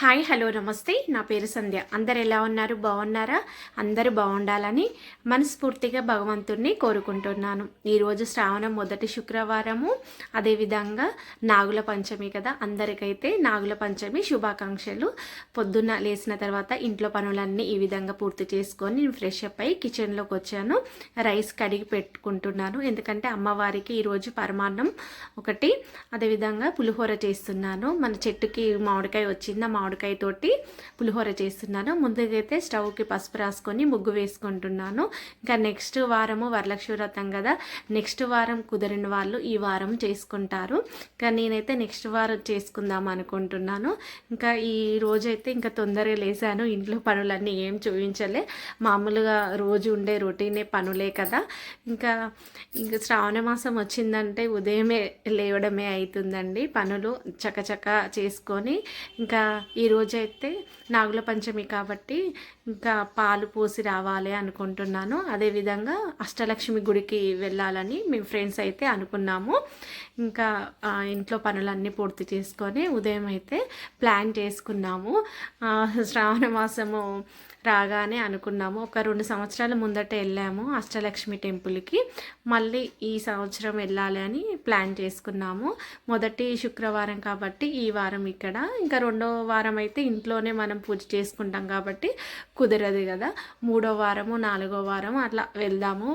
Hi hello నమస్తే. నా పేరు సంధ్య. అందరు ఎలా ఉన్నారు? బాగున్నారా? అందరూ బాగుండాలని మనస్ఫూర్తిగా భగవంతుడిని కోరుకుంటున్నాను. ఈరోజు శ్రావణం మొదటి శుక్రవారము. అదేవిధంగా నాగుల పంచమి కదా. అందరికైతే నాగుల పంచమి శుభాకాంక్షలు. పొద్దున్న లేచిన తర్వాత ఇంట్లో పనులన్నీ ఈ విధంగా పూర్తి చేసుకొని నేను ఫ్రెష్ అప్ అయ్యి కిచెన్లోకి వచ్చాను. రైస్ కడిగి పెట్టుకుంటున్నాను. ఎందుకంటే అమ్మవారికి ఈరోజు పరమాన్నం ఒకటి. అదేవిధంగా పులిహోర చేస్తున్నాను. మన చెట్టుకి మామిడికాయ వచ్చింది? మామిడి మామిడికాయ తోటి పులిహోర చేస్తున్నాను. ముందుకైతే స్టవ్కి పసుపు రాసుకొని ముగ్గు వేసుకుంటున్నాను. ఇంకా నెక్స్ట్ వారము వరలక్ష్మి వ్రతం కదా. నెక్స్ట్ వారం కుదిరిన వాళ్ళు ఈ వారం చేసుకుంటారు. ఇంకా నేనైతే నెక్స్ట్ వారం చేసుకుందాం అనుకుంటున్నాను. ఇంకా ఈ రోజైతే ఇంకా తొందరగా లేసాను. ఇంట్లో పనులన్నీ ఏం చూపించలే. మామూలుగా రోజు ఉండే రొటీనే పనులే కదా. ఇంకా ఇంకా శ్రావణ మాసం వచ్చిందంటే ఉదయమే లేవడమే అవుతుందండి పనులు చకచక చేసుకొని ఇంకా ఈ ఈరోజైతే నాగుల పంచమి కాబట్టి ఇంకా పాలు పోసి రావాలి అనుకుంటున్నాను. అదేవిధంగా అష్టలక్ష్మి గుడికి వెళ్ళాలని మేము ఫ్రెండ్స్ అయితే అనుకున్నాము. ఇంకా ఇంట్లో పనులన్నీ పూర్తి చేసుకొని ఉదయం అయితే ప్లాన్ చేసుకున్నాము. శ్రావణ మాసము రాగానే అనుకున్నాము. ఒక రెండు సంవత్సరాల ముందట వెళ్ళాము అష్టలక్ష్మి టెంపుల్కి. మళ్ళీ ఈ సంవత్సరం వెళ్ళాలి అని ప్లాన్ చేసుకున్నాము. మొదటి శుక్రవారం కాబట్టి ఈ వారం ఇక్కడ. ఇంకా రెండో వారం అయితే ఇంట్లోనే మనం పూజ చేసుకుంటాం కాబట్టి కుదరదు కదా. మూడో వారము నాలుగో వారం అట్లా వెళ్దాము.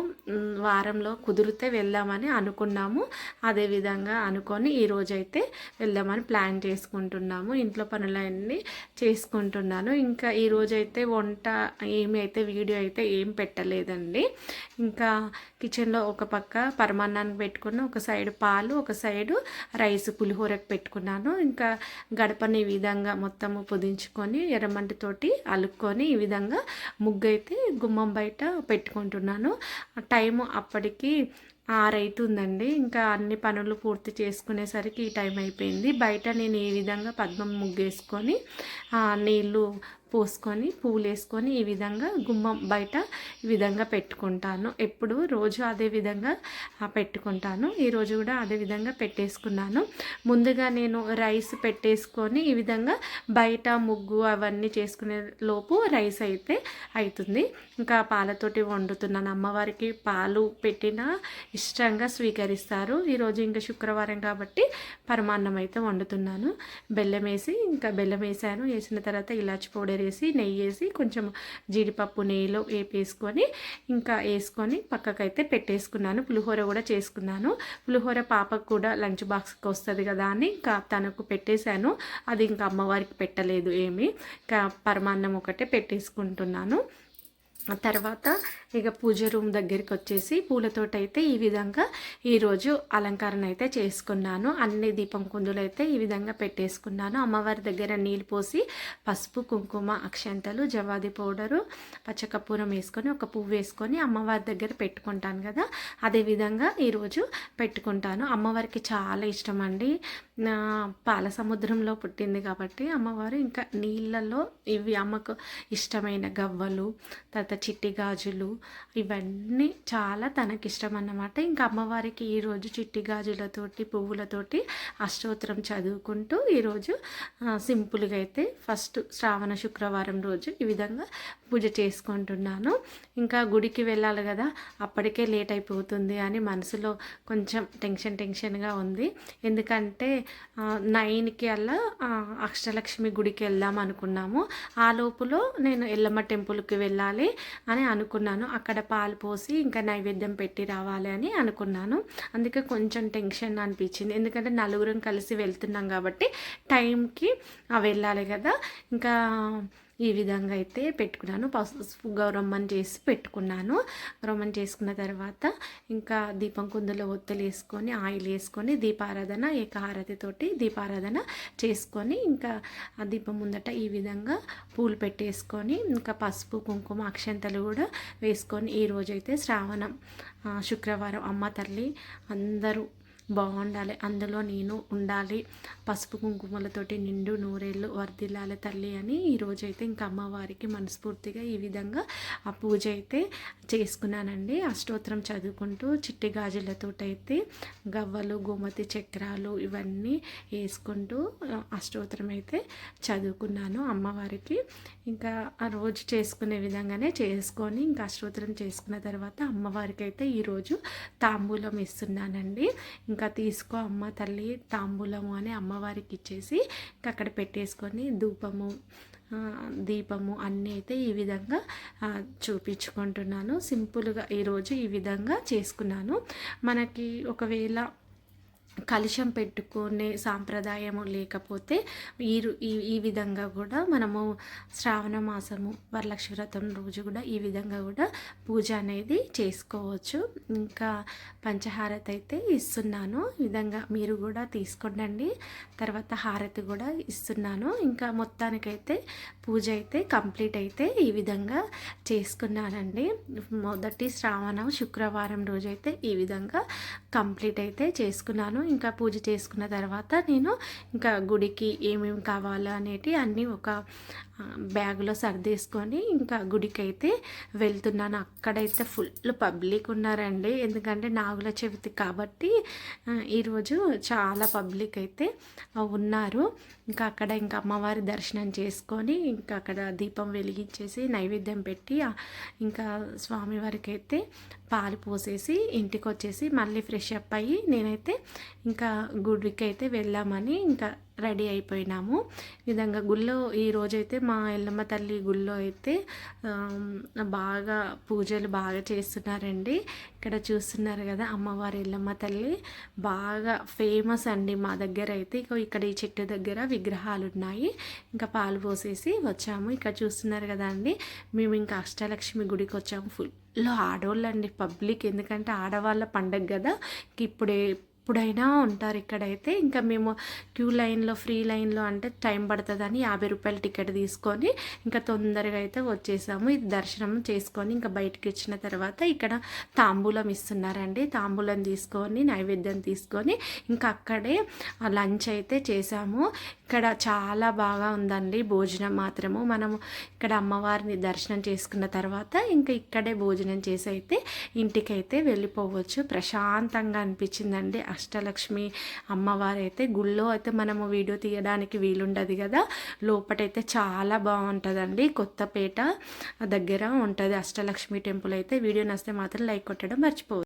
వారంలో కుదిరితే వెళ్దామని అనుకున్నాము. అదే విధంగా అనుకొని ఈరోజైతే వెళ్దామని ప్లాన్ చేసుకుంటున్నాము. ఇంట్లో పనులన్నీ చేసుకుంటున్నాను. ఇంకా ఈరోజైతే వంట ఏమి అయితే వీడియో అయితే ఏం పెట్టలేదండి. ఇంకా కిచెన్లో ఒక పక్క పరమాన్నానికి పెట్టుకున్న ఒక సైడ్ పాలు ఒక సైడు రైస్ పులిహోరకు పెట్టుకున్నాను. ఇంకా గడపని ఈ విధంగా మొత్తము పొదించుకొని ఎర్రమంటితోటి అలుక్కొని ఈ విధంగా ముగ్గు అయితే గుమ్మం బయట పెట్టుకుంటున్నాను. టైము అప్పటికి ఆరైతుందండి. ఇంకా అన్ని పనులు పూర్తి చేసుకునేసరికి ఈ టైం అయిపోయింది. బయట నేను ఈ విధంగా పద్మం ముగ్గేసుకొని నీళ్ళు పోసుకొని పువ్వులు వేసుకొని ఈ విధంగా గుమ్మం బయట ఈ విధంగా పెట్టుకుంటాను. ఎప్పుడు రోజు అదే విధంగా పెట్టుకుంటాను. ఈరోజు కూడా అదే విధంగా పెట్టేసుకున్నాను. ముందుగా నేను రైస్ పెట్టేసుకొని ఈ విధంగా బయట ముగ్గు అవన్నీ చేసుకునే లోపు రైస్ అయితే అవుతుంది ఇంకా పాలతోటి వండుతున్నాను. అమ్మవారికి పాలు పెట్టినా ఇష్టంగా స్వీకరిస్తారు. ఈరోజు ఇంకా శుక్రవారం కాబట్టి పరమాన్నం అయితే వండుతున్నాను. బెల్లం వేసి ఇంకా బెల్లం వేసాను. వేసిన తర్వాత ఇలాచి పొడి వేసి నెయ్యి వేసి కొంచెం జీడిపప్పు నెయ్యిలో వేపేసుకొని ఇంకా వేసుకొని పక్కకైతే పెట్టేసుకున్నాను. పులిహోర కూడా చేసుకున్నాను. పులిహోర పాపకు కూడా లంచ్ బాక్స్కి వస్తుంది కదా అని ఇంకా తనకు పెట్టేశాను. అది ఇంకా అమ్మవారికి పెట్టలేదు ఏమీ. ఇంకా పరమాన్నం ఒకటే పెట్టేసుకుంటున్నాను. తర్వాత ఇక పూజ రూమ్ దగ్గరికి వచ్చేసి పూలతోటి అయితే ఈ విధంగా ఈరోజు అలంకరణ అయితే చేసుకున్నాను. అన్ని దీపం కుందులు అయితే ఈ విధంగా పెట్టేసుకున్నాను. అమ్మవారి దగ్గర నీళ్ళు పోసి పసుపు కుంకుమ అక్షంతలు జవాది పౌడరు పచ్చకర్పూరం వేసుకొని ఒక పువ్వు వేసుకొని అమ్మవారి దగ్గర పెట్టుకుంటాను కదా. అదే విధంగా ఈరోజు పెట్టుకుంటాను. అమ్మవారికి చాలా ఇష్టం అండి పాల సముద్రంలో పుట్టింది కాబట్టి అమ్మవారు ఇంకా నీళ్ళల్లో ఇవి అమ్మకు ఇష్టమైన గవ్వలు తర్వాత చిట్టి గాజులు. ఇవన్నీ చాలా తనకి ఇష్టం అన్నమాట ఇంకా అమ్మవారికి ఈరోజు చిట్టి గాజులతోటి పువ్వులతోటి అష్టోత్తరం చదువుకుంటూ ఈరోజు సింపుల్గా అయితే ఫస్ట్ శ్రావణ శుక్రవారం రోజు ఈ విధంగా పూజ చేసుకుంటున్నాను. ఇంకా గుడికి వెళ్ళాలి కదా అప్పటికే లేట్ అయిపోతుంది అని మనసులో కొంచెం టెన్షన్ టెన్షన్గా ఉంది. ఎందుకంటే నైన్కి అలా అక్షరలక్ష్మి అష్టలక్ష్మి గుడికి వెళ్దాం అనుకున్నాము. ఆ లోపులో నేను ఎల్లమ్మ టెంపుల్కి వెళ్ళాలి. అని అనుకున్నాను. అక్కడ పాలు పోసి ఇంకా నైవేద్యం పెట్టి రావాలి అని అనుకున్నాను. అందుకే కొంచెం టెన్షన్ అనిపించింది. ఎందుకంటే నలుగురం కలిసి వెళ్తున్నాం కాబట్టి టైంకి వెళ్ళాలి కదా. ఇంకా ఈ విధంగా అయితే పెట్టుకున్నాను. పసుపు గౌరమ్మని చేసి పెట్టుకున్నాను. గౌరమ్మని చేసుకున్న తర్వాత ఇంకా దీపం కుందులో ఒత్తులు వేసుకొని ఆయిల్ వేసుకొని దీపారాధన ఏకహారతితోటి దీపారాధన చేసుకొని ఇంకా ఆ దీపం ముందట ఈ విధంగా పూలు పెట్టేసుకొని ఇంకా పసుపు కుంకుమ అక్షంతలు కూడా వేసుకొని ఈరోజైతే శ్రావణం శుక్రవారం అమ్మ తల్లి అందరూ బాగుండాలి. అందులో నేను ఉండాలి. పసుపు కుంకుమలతోటి నిండు నూరేళ్ళు వర్దిల్లాలి తల్లి అని ఈరోజైతే ఇంకా అమ్మవారికి మనస్ఫూర్తిగా ఈ విధంగా ఆ పూజ అయితే చేసుకున్నానండి. అష్టోత్తరం చదువుకుంటూ చిట్టి గాజులతోటైతే గవ్వలు గోమతి చక్రాలు ఇవన్నీ వేసుకుంటూ అష్టోత్తరం అయితే చదువుకున్నాను అమ్మవారికి. ఇంకా ఆ రోజు చేసుకునే విధంగానే చేసుకొని ఇంకా అష్టోత్తరం చేసుకున్న తర్వాత అమ్మవారికి అయితే ఈరోజు తాంబూలం ఇస్తున్నానండి ఇంకా తీసుకో అమ్మ తల్లి తాంబూలము అని అమ్మవారికి ఇచ్చేసి ఇంకా అక్కడ పెట్టేసుకొని ధూపము దీపము అన్నీ అయితే ఈ విధంగా చూపించుకుంటున్నాను. సింపుల్గా ఈరోజు ఈ విధంగా చేసుకున్నాను. మనకి ఒకవేళ కలుషం పెట్టుకునే సాంప్రదాయము లేకపోతే వీరు ఈ ఈ విధంగా కూడా మనము శ్రావణ మాసము వరలక్ష్మి వ్రతం రోజు కూడా ఈ విధంగా కూడా పూజ అనేది చేసుకోవచ్చు. ఇంకా పంచహారతి అయితే ఇస్తున్నాను. ఈ విధంగా మీరు కూడా తీసుకోండి తర్వాత హారతి కూడా ఇస్తున్నాను. ఇంకా మొత్తానికైతే పూజ అయితే కంప్లీట్ అయితే ఈ విధంగా చేసుకున్నానండి. మొదటి శ్రావణం శుక్రవారం రోజు అయితే ఈ విధంగా కంప్లీట్ అయితే చేసుకున్నాను. ఇంకా పూజ చేసుకున్న తర్వాత నేను ఇంకా గుడికి ఏమేమి కావాలో అనేటి అన్నీ ఒక బ్యాగులో సర్దేసుకొని ఇంకా గుడికి అయితే వెళ్తున్నాను. అక్కడైతే ఫుల్ పబ్లిక్ ఉన్నారండి. ఎందుకంటే నాగుల చవితి కాబట్టి ఈరోజు చాలా పబ్లిక్ అయితే ఉన్నారు. ఇంకా అక్కడ ఇంకా అమ్మవారి దర్శనం చేసుకొని ఇంకా అక్కడ దీపం వెలిగించేసి నైవేద్యం పెట్టి ఇంకా స్వామివారికి అయితే పాలు పోసేసి ఇంటికి వచ్చేసి మళ్ళీ ఫ్రెష్ అప్ అయ్యి నేనైతే ఇంకా గుడికి అయితే వెళ్ళామని ఇంకా రెడీ అయిపోయినాము. ఈ విధంగా గుళ్ళో ఈ రోజైతే మా ఎల్లమ్మ తల్లి గుళ్ళో అయితే బాగా పూజలు బాగా చేస్తున్నారండి. ఇక్కడ చూస్తున్నారు కదా అమ్మవారి ఎల్లమ్మ తల్లి. బాగా ఫేమస్ అండి మా దగ్గర అయితే. ఇక ఇక్కడ ఈ చెట్టు దగ్గర విగ్రహాలు ఉన్నాయి ఇంకా పాలు పోసేసి వచ్చాము. ఇక్కడ చూస్తున్నారు కదా అండి మేము ఇంకా అష్టలక్ష్మి గుడికి వచ్చాము. ఫుల్ ఆడవాళ్ళు అండి పబ్లిక్. ఎందుకంటే ఆడవాళ్ళ పండగ కదా. ఇప్పుడే ఎప్పుడైనా ఉంటారు ఇక్కడైతే. ఇంకా మేము క్యూ లైన్లో ఫ్రీ లైన్లో అంటే టైం పడుతుందని యాభై రూపాయల టికెట్ తీసుకొని ఇంకా తొందరగా అయితే వచ్చేసాము. ఇది దర్శనం చేసుకొని ఇంకా బయటకు ఇచ్చిన తర్వాత ఇక్కడ తాంబూలం ఇస్తున్నారండి. తాంబూలం తీసుకొని నైవేద్యం తీసుకొని ఇంకా అక్కడే లంచ్ అయితే చేసాము. ఇక్కడ చాలా బాగా ఉందండి భోజనం మాత్రము. మనము ఇక్కడ అమ్మవారిని దర్శనం చేసుకున్న తర్వాత ఇంకా ఇక్కడే భోజనం చేసి అయితే ఇంటికైతే వెళ్ళిపోవచ్చు. ప్రశాంతంగా అనిపించిందండి. అష్టలక్ష్మి అమ్మవారు అయితే గుళ్ళో అయితే మనము వీడియో తీయడానికి వీలుండదు కదా. లోపటైతే చాలా బాగుంటుందండి. కొత్తపేట దగ్గర ఉంటుంది అష్టలక్ష్మి టెంపుల్ అయితే. వీడియో నస్తే మాత్రం లైక్ కొట్టడం మర్చిపోదు